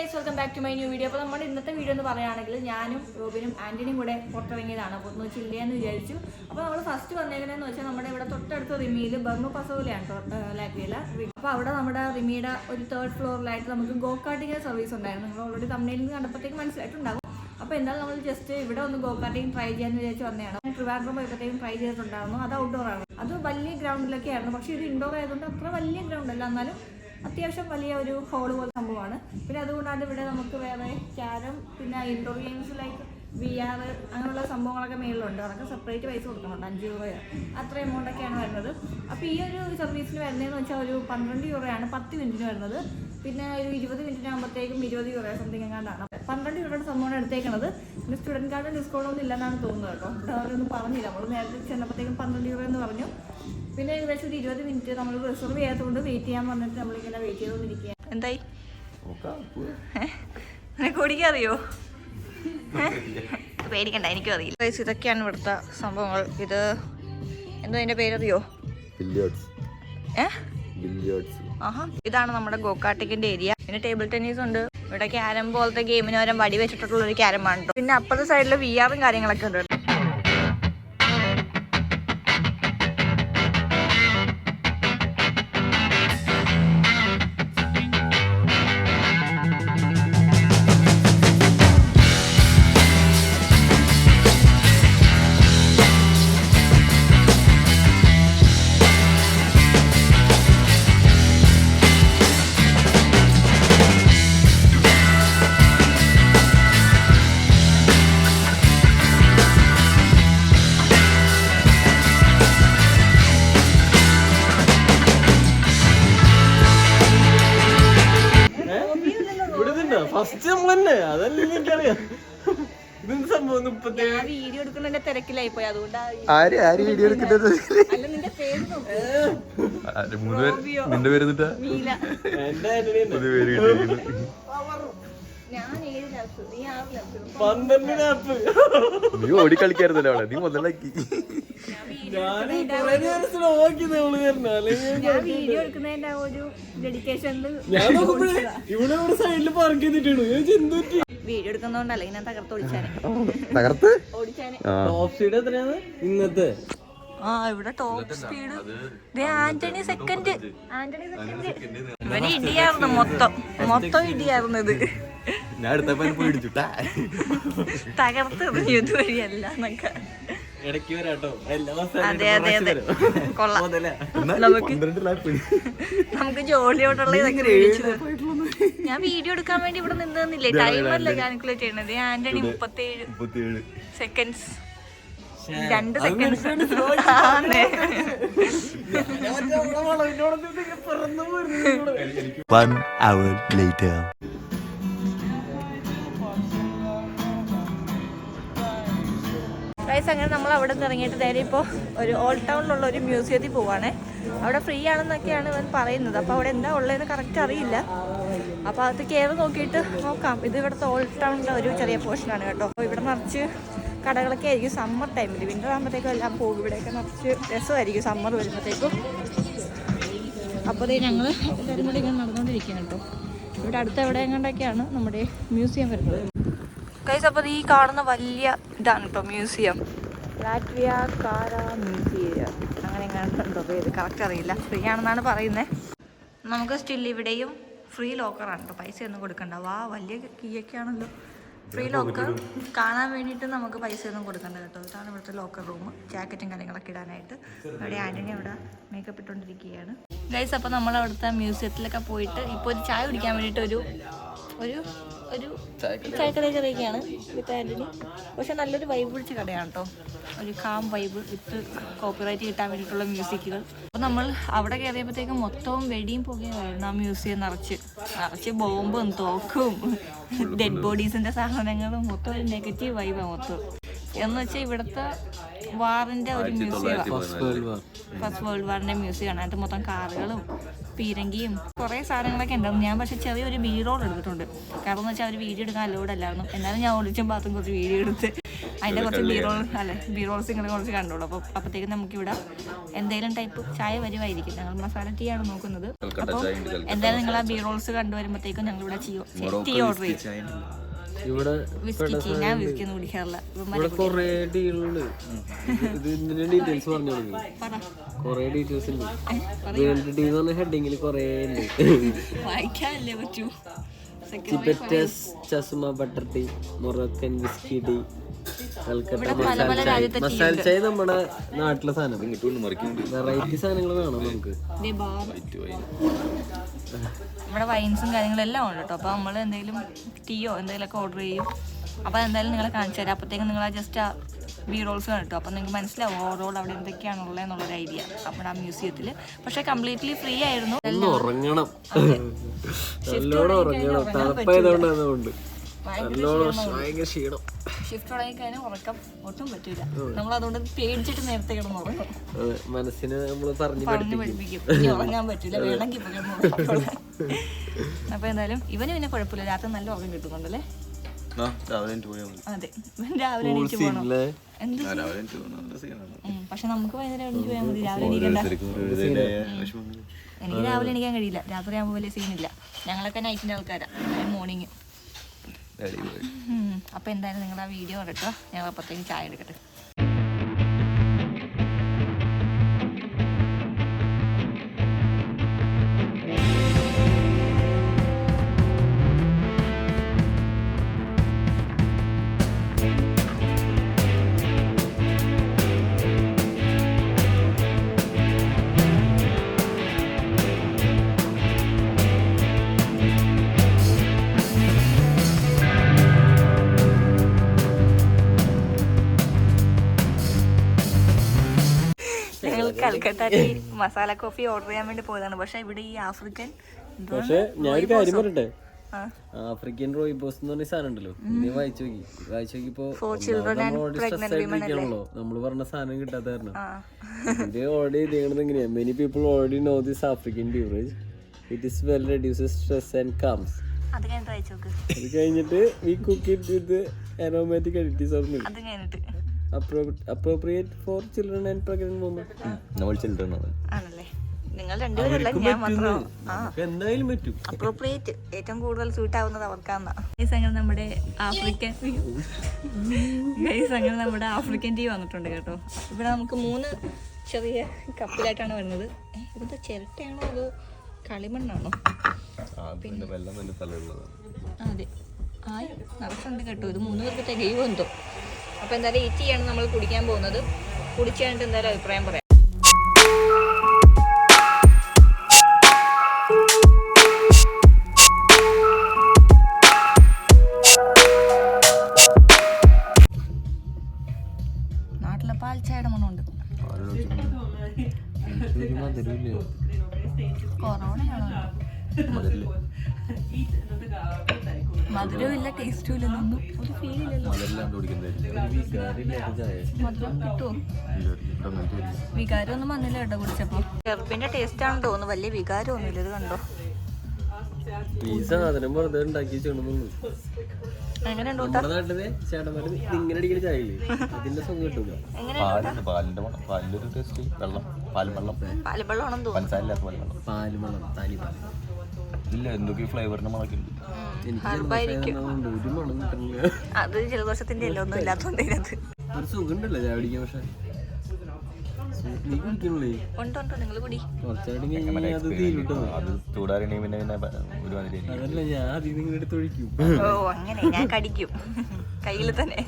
Guys welcome back to my new video അപ്പോൾ നമ്മുടെ ഇന്നത്തെ വീഡിയോ എന്ന് പറയുകയാണെങ്കിൽ ഞാനും റോബിനും ആന്റണിയും കൂടെ പുറത്തിറങ്ങിയതാണ് അപ്പോൾ ഒന്ന് ചില്ലയെന്ന് വിചാരിച്ചു. അപ്പോൾ നമ്മൾ ഫസ്റ്റ് വന്നേക്കുന്നതെന്ന് വെച്ചാൽ നമ്മുടെ ഇവിടെ തൊട്ടടുത്ത റിമിയിൽ ബർമ പസോലയാണ് ലാറ്റ്വിയല അപ്പോൾ അവിടെ നമ്മുടെ റിമിയുടെ ഒരു തേർഡ് ഫ്ലോറിലായിട്ട് നമുക്ക് ഗോ കാർട്ടിങ് സർവീസ് ഉണ്ടായിരുന്നു. നിങ്ങൾ ഓൾറെഡി തമിഴിൽ നിന്ന് കണ്ടപ്പോഴത്തേക്ക് മനസ്സിലായിട്ടുണ്ടാകും അപ്പോൾ എന്തായാലും നമ്മൾ ജസ്റ്റ് ഇവിടെ ഒന്ന് ഗോ കാർട്ടിങ് ട്രൈ ചെയ്യാന്ന് വിചാരിച്ച് വന്നതാണ്. ട്രിവാൻഡ്രം പോയപ്പോഴത്തേക്കും ട്രൈ ചെയ്തിട്ടുണ്ടായിരുന്നു. അത് ഔട്ട്ഡോർ ആണ്. അത് വലിയ ഗ്രൗണ്ടിലൊക്കെ ആയിരുന്നു പക്ഷേ ഇത് ഇൻഡോർ ആയതുകൊണ്ട് അത്ര വലിയ ഗ്രൗണ്ട് അല്ല. എന്നാലും അത്യാവശ്യം വലിയ ഒരു ഹോൾ പോലെ സംഭവമാണ്. പിന്നെ അതുകൊണ്ടാണ് ഇവിടെ നമുക്ക് വേറെ ക്യാരം പിന്നെ indoor games like V R അങ്ങനെയുള്ള സംഭവങ്ങളൊക്കെ മേളിലുണ്ട്. അതൊക്കെ സെപ്പറേറ്റ് പൈസ കൊടുക്കുന്നുണ്ട് അഞ്ച് രൂപയോ അത്ര എമൗണ്ടൊക്കെയാണ് വരുന്നത്. അപ്പോൾ ഈ ഒരു സർവീസിന് വരുന്നതെന്ന് വെച്ചാൽ ഒരു പന്ത്രണ്ട് യൂറോയാണ് പത്ത് മിനിറ്റിന് വരുന്നത്. പിന്നെ ഒരു ഇരുപത് മിനിറ്റ് ആകുമ്പോഴത്തേക്കും ഇരുപത് കുറേ സംതിങ് എങ്ങാണ്ടാണ് പന്ത്രണ്ട് രൂപയുടെ സംഭവമാണ് എടുത്തേക്കുന്നത് പിന്നെ സ്റ്റുഡന്റ് കാർഡ് ഡിസ്കൗണ്ട് ഒന്നും ഇല്ലെന്നാണ് തോന്നുന്നത് കേട്ടോ. ഇവിടെ അവരൊന്നും പറഞ്ഞില്ല. നമ്മൾ നേരത്തെ ചെന്നപ്പോഴത്തേക്കും പന്ത്രണ്ട് രൂപ എന്ന് പറഞ്ഞു. പിന്നെ ഏകദേശം ഒരു ഇരുപത് മിനിറ്റ് നമ്മൾ റിസർവ് ചെയ്യാത്തതുകൊണ്ട് വെയിറ്റ് ചെയ്യാൻ വന്നിട്ട് നമ്മളിങ്ങനെ വെയിറ്റ് ചെയ്തുകൊണ്ടിരിക്കുക എന്തായി? നിനക്ക് ഓടിക്കാൻ അറിയോ? പേടിക്കണ്ട എനിക്കും അറിയില്ല. ഇതൊക്കെയാണ് ഇവിടുത്തെ സംഭവങ്ങൾ. ഇത് എന്തോ അതിന്റെ പേരറിയോ? ഏഹ് ഇതാണ് നമ്മുടെ ഗോകാട്ടിക്കിന്റെ ഏരിയ. പിന്നെ ടേബിൾ ടെന്നീസ് ഉണ്ട്. ഇവിടെ ക്യാരം പോലത്തെ ഗെയിമിന് വടി വെച്ചിട്ടുള്ള ഒരു ക്യാരം ആണ് ട്ടോ. പിന്നെ അപ്പുറത്തെ സൈഡിൽ വി ആറും കാര്യങ്ങളൊക്കെ ഉണ്ട് ഫസ്റ്റ് നമ്മൾ തന്നെ. അതല്ലേ എനിക്കറിയാം. ഇതെന്ത് സംഭവം? ഞാൻ വീഡിയോ എടുക്കുന്നതിന്റെ തിരക്കിലായി പോയി. അതുകൊണ്ടാണ് ആര്? ആര് വീഡിയോ എടുക്കുന്നത് അല്ല നിന്റെ പേര് നോക്ക്. മൂന്ന് പേര്? നിന്റെ പേര് എന്നിട്ടാ? എന്റെ കിട്ടിയിരിക്കുന്നു. ഞാൻ നീ പന്ത്രണ്ട് ആപ്പ് നീ ഓടി കളിക്കായിരുന്നല്ലോ അവിടെ. നീ മുതലാക്കി. വീഡിയോ എടുക്കുന്നോണ്ടല്ല ഇങ്ങനെ തകർത്ത് ഓടിച്ചാനെ. തകർത്ത്? ഓടിച്ചാനെ. ടോപ്പ് സ്പീഡ് എത്രയാണ്? ഇന്നത്തെ. ആ ഇവിടെ ടോപ്പ് സ്പീഡ് ദേ ആന്റണി സെക്കൻഡ് ആന്റണി സെക്കൻഡ് ഇവന് ഇടിയായിരുന്നു മൊത്തം. മൊത്തം ഇടിയായിരുന്നു ഇത് ഞാൻ എടുത്തപ്പോ പേടിച്ചു. തകർത്ത് ഇതുവഴിയല്ല എന്നൊക്കെ. ഇടയ്ക്ക് വരാട്ടോ എല്ലാ അതെ അതെ അതെ. കൊള്ളാം. നമുക്ക് നമുക്ക് ജോലിയോടുള്ള ഇതൊക്കെ മേടിച്ചു ഞാൻ വീഡിയോ എടുക്കാൻ വേണ്ടി ഇവിടെ നിന്നില്ലേ? ടൈമല്ല കാൽക്കുലേറ്റ് ചെയ്യണത്? ആന്റണി മുപ്പത്തേഴ് മുപ്പത്തിയേഴ് സെക്കൻഡ്സ് രണ്ട് സെക്കൻഡ്സ് One hour later. അങ്ങനെ നമ്മൾ അവിടെ നിന്ന് ഇറങ്ങിയിട്ട് നേരെ ഇപ്പോൾ ഒരു ഓൾഡ് ടൗണിലുള്ള ഒരു മ്യൂസിയത്തിൽ പോവാണേ. അവിടെ ഫ്രീ ആണെന്നൊക്കെയാണ് ഇവൻ പറയുന്നത്. അപ്പോൾ അവിടെ എന്താ ഉള്ളതെന്ന് കറക്റ്റ് അറിയില്ല. അപ്പോൾ അത് കയറി നോക്കിയിട്ട് നോക്കാം. ഇത് ഇവിടുത്തെ ഓൾഡ് ടൗണിന്റെ ഒരു ചെറിയ പോർഷനാണ് കേട്ടോ. അപ്പോൾ ഇവിടെ നിറച്ച് കടകളൊക്കെ ആയിരിക്കും സമ്മർ ടൈമിൽ വിന്റർ ആകുമ്പോഴത്തേക്കും എല്ലാം പോകും. ഇവിടെയൊക്കെ നിറച്ച് രസമായിരിക്കും സമ്മർ വരുമ്പോഴത്തേക്കും അപ്പോൾ ദേ ഞങ്ങൾ എല്ലാവരും കൂടി ഇങ്ങനെ നടന്നുകൊണ്ടിരിക്കുകയാണ് കേട്ടോ. ഇവിടെ അടുത്ത എവിടെ എങ്ങാണ്ടൊക്കെയാണ് നമ്മുടെ മ്യൂസിയം വരുന്നത്. കൈസ് അപ്പോൾ ഈ കാണുന്ന വലിയ ഇതാണ് കേട്ടോ മ്യൂസിയം ലാറ്റ്വിയ കാര മ്യൂസിയം അങ്ങനെ എങ്ങാണ്ടുണ്ടോ പേര് കറക്റ്റ് അറിയില്ല. ഫ്രീ ആണെന്നാണ് പറയുന്നത് നമുക്ക് സ്റ്റിൽ ഇവിടെയും ഫ്രീ ലോക്കറാണ് കേട്ടോ പൈസ ഒന്നും കൊടുക്കണ്ട. വാ വലിയ കീയൊക്കെയാണല്ലോ. ഫ്രീ ലോക്കർ കാണാൻ വേണ്ടിയിട്ട് നമുക്ക് പൈസ ഒന്നും കൊടുക്കണ്ട കേട്ടോ ഇതാണ് ഇവിടുത്തെ ലോക്കർ റൂം ജാക്കറ്റും കാര്യങ്ങളൊക്കെ ഇടാനായിട്ട്. ഇവിടെ ആന്റണി അവിടെ മേക്കപ്പ് ഇട്ടുകൊണ്ടിരിക്കുകയാണ് ഗൈസ് അപ്പോൾ നമ്മൾ അവിടുത്തെ മ്യൂസിയത്തിലൊക്കെ പോയിട്ട് ഇപ്പോൾ ഒരു ചായ കുടിക്കാൻ വേണ്ടിയിട്ട് ഒരു ഒരു ഒരു ചായക്കട കറിയൊക്കെയാണ് വിത്ത് ആന്റണി പക്ഷെ നല്ലൊരു വൈബ് പിടിച്ച കടയാണ് കേട്ടോ ഒരു കാം വൈബ് വിത്ത് കോപ്പിറൈറ്റ് കിട്ടാൻ വേണ്ടിയിട്ടുള്ള മ്യൂസിക്കുകൾ അപ്പോൾ നമ്മൾ അവിടെ കയറിയപ്പോഴത്തേക്കും മൊത്തവും വെടിയും പുകയുമായിരുന്നു ആ മ്യൂസിയം നിറച്ച്. നിറച്ച് ബോംബും തോക്കും ഡെഡ് ബോഡീസിന്റെ സാധനങ്ങളും മൊത്തം ഒരു നെഗറ്റീവ് വൈബാണ് മൊത്തം. എന്ന് വെച്ചാൽ ഇവിടുത്തെ വാറിന്റെ ഒരു മ്യൂസിയമാണ് ഫസ്റ്റ് വേൾഡ് വാറിന്റെ മ്യൂസിയമാണ് അതിന്റെ അതിനകത്ത് മൊത്തം കാറുകളും പീരങ്കിയും കുറേ സാധനങ്ങളൊക്കെ ഉണ്ടായിരുന്നു ഞാൻ പക്ഷെ ചെറിയൊരു ബീ റോൾ എടുത്തിട്ടുണ്ട്. കാരണം എന്ന് വെച്ചാൽ അവർ വീഡിയോ എടുക്കാൻ അലോഡ് അല്ലായിരുന്നു. എന്നാലും ഞാൻ ഒളിച്ചും പാത്തും കുറച്ച് വീഡിയോ എടുത്ത് അതിന്റെ കുറച്ച് ബീറോൾ അല്ലെ ബീറോൾസ് ഇങ്ങനെ കുറച്ച് കണ്ടോളൂ അപ്പോൾ അപ്പോഴത്തേക്കും നമുക്കിവിടെ എന്തെങ്കിലും ടൈപ്പ് ചായ വരുമായിരിക്കും ഞങ്ങൾ മസാല ടീ ആണ് നോക്കുന്നത്. അപ്പോൾ എന്തായാലും നിങ്ങൾ ആ ബീറോൾസ് കണ്ടുവരുമ്പോഴത്തേക്കും ഞങ്ങൾ ഇവിടെ ടീ ഓർഡർ ചെയ്യും. ഇവിടെ ഇവിടെ കൊറേ ഡീലുണ്ട് ഇത് ഇതിന്റെ ഡീറ്റെയിൽസ് പറഞ്ഞു തുടങ്ങി കൊറേ ഡീറ്റെയിൽസ് ഉണ്ട്. ടീ എന്ന് പറഞ്ഞ ഹെഡിങ്ങിൽ കൊറേ ഉണ്ട്. വായിക്കാനല്ലേ പറ്റൂ. ചിപ്പറ്റസ് ചസുമ butter tea Moroccan whisky tea masala ചായ. നമ്മുടെ നാട്ടിലെ സാധനം. വെറൈറ്റി സാധനങ്ങൾ വേണം നമുക്ക്. ഇവിടെ വൈൻസും കാര്യങ്ങളും എല്ലാം ഉണ്ട് കേട്ടോ. അപ്പോൾ നമ്മൾ എന്തെങ്കിലും ടീയോ എന്തെങ്കിലുമൊക്കെ ഓർഡർ ചെയ്യും. അപ്പോൾ എന്തായാലും നിങ്ങളെ കാണിച്ചു തരാം. അപ്പോഴത്തേക്കും നിങ്ങൾ ജസ്റ്റ് ആ ബി റോൾസ് കിട്ടും. അപ്പോൾ നിങ്ങൾക്ക് മനസ്സിലാവും ഓവറോൾ അവിടെ എന്തൊക്കെയാണുള്ളത് എന്നുള്ളൊരു ഐഡിയ നമ്മുടെ ആ മ്യൂസിയത്തിൽ പക്ഷേ കംപ്ലീറ്റ്ലി ഫ്രീ ആയിരുന്നു. ഉറങ്ങണം. നല്ലോണം ഉറങ്ങണം. തണുപ്പായതുകൊണ്ട് അതുകൊണ്ട്. നല്ലോണം ഭയങ്കര ക്ഷീണം. ഷിഫ്റ്റ് തുടങ്ങിക്കഴിഞ്ഞാൽ ഉറക്കം ഒട്ടും പറ്റൂല. നമ്മൾ അതുകൊണ്ട് പേടിച്ചിട്ട് നേരത്തെ കിടന്നുറങ്ങും മനസ്സിന് നമ്മൾ പറഞ്ഞു പറഞ്ഞു പഠിപ്പിക്കും. ഇനി ഉറങ്ങാൻ പറ്റില്ല വേണമെങ്കിൽ ഇപ്പൊ കിടന്നുറങ്ങിക്കോളാം. അപ്പൊ എന്തായാലും ഇവന് പിന്നെ കുഴപ്പമില്ല. രാത്രി നല്ല ഉറക്കം കിട്ടുന്നുണ്ടല്ലേ? അതെ. ഇവൻ രാവിലെ എണീറ്റ് പോകണം പക്ഷെ നമുക്ക് വൈകുന്നേരം എണീറ്റ് പോയാൽ മതി. രാവിലെ എണീക്കണ്ട. എനിക്ക് രാവിലെ എണീക്കാൻ കഴിയില്ല. രാത്രി ആകുമ്പോൾ വലിയ സീനില്ല ഞങ്ങളൊക്കെ നൈറ്റിന്റെ ആൾക്കാരാ. മോർണിംഗ് അപ്പൊ എന്തായാലും നിങ്ങൾ ആ വീഡിയോ കണ്ടിട്ടോ ഞങ്ങൾ അപ്പത്തേക്ക് ചായ എടുക്കട്ടെ. ഞങ്ങൾ കൽക്കട്ട മസാല കോഫി ഓർഡർ ചെയ്യാൻ വേണ്ടി പോയതാണ്. പക്ഷെ ഇവിടെ ഈ ആഫ്രിക്കൻ പക്ഷേ പക്ഷെ ഞാനൊരു കാര്യം പറയട്ടെ. ആഫ്രിക്കൻ റോയിബോസ് എന്ന് പറഞ്ഞ സാധനം ഉണ്ടല്ലോ നീ വായിച്ചു നോക്കി. വായിച്ചു നോക്കിപ്പോ സ്ട്രെസ്സായിട്ടിരിക്കണല്ലോ നമ്മൾ പറഞ്ഞ സാധനം കിട്ടാത്ത കാരണം. ഇത് ഓൾറെഡി ചെയ്യണത് എങ്ങനെയാ? Many people already know this African beverage it is well reduces stress and calms അത് കഴിഞ്ഞിട്ട് we cook it with aromatic additives of milk അത് കഴിഞ്ഞിട്ട്. Appropriate for children and pregnant woman Nol children ആണ്. ആണല്ലേ? നിങ്ങൾ രണ്ടുപേരല്ല ഞാൻ മാത്രം. എന്തായാലും പറ്റും. അപ്രോപ്രിയേറ്റ് ഏറ്റവും കൂടുതൽ സൂട്ട് ആവുന്നത് അവർക്കാന്നാ. ഗൈസ് അങ്ങനെ നമ്മുടെ ആഫ്രിക്കൻ ഗൈസ് അങ്ങനെ നമ്മുടെ ആഫ്രിക്കൻ ടീ വന്നിട്ടുണ്ട് കേട്ടോ. ഇവിടെ നമുക്ക് മൂന്ന് ചെറിയ കപ്പിലായിട്ടാണ് വരുന്നത്. ഇതെന്താ ചിരട്ടയാണോ അതോ കളിമണ്ണാണോ? അതെ ആയി നിറച്ചുണ്ട് കേട്ടോ. ഇത് മൂന്ന് പേർക്ക് തികയോ എന്തോ. അപ്പോൾ എന്തായാലും ഈ ടീയാണ് നമ്മൾ കുടിക്കാൻ പോകുന്നത്. കുടിച്ചു കഴിഞ്ഞിട്ട് എന്തായാലും അഭിപ്രായം പറയാം. നാട്ടിലെ പാൽച്ചായയുടെ മണമുണ്ട്. കൊറോണയാണോ മധുരമില്ല ടേസ്റ്റും ഇല്ല ഒന്നും. ഒരു ഫീൽ ഇല്ലല്ലോ. മധുരം കിട്ടുമോ വികാരം ഒന്നും വന്നില്ല കേട്ടോ കുടിച്ചപ്പോ. ചെറുപ്പിന്റെ ടേസ്റ്റ് ആണെന്ന് തോന്നുന്നു. വലിയ വികാരം ഒന്നുമില്ല ഇത് കണ്ടോ? വെള്ളം. പാലും വെള്ളം പാലും വെള്ളം പാൽ പാൽ ഇല്ല എന്തൊക്കെ ഉണ്ട് എനിക്ക് ഒരു മണം അത് ജലദോഷത്തിന്റെ എല്ലാം ഒന്നും ഇല്ലാത്തോണ്ട് ഇതിനകത്ത്. ഒരു സുഖം ഉണ്ടല്ലോ ചായ കുടിക്കാൻ പക്ഷെ. നീ കുടിക്കണല്ലേ ഉണ്ട് ഉണ്ട് നിങ്ങൾ കൂടി. കുറച്ചായിട്ട് കഴിഞ്ഞാൽ അത് തീരുട്ടോ അത് പിന്നെ പിന്നെ അതല്ല ഞാൻ അതിൽ നിന്ന് എടുത്ത് ഒഴിക്കും. ഓ അങ്ങനെ. ഞാൻ കടിക്കും. കയ്യിൽ തന്നെ.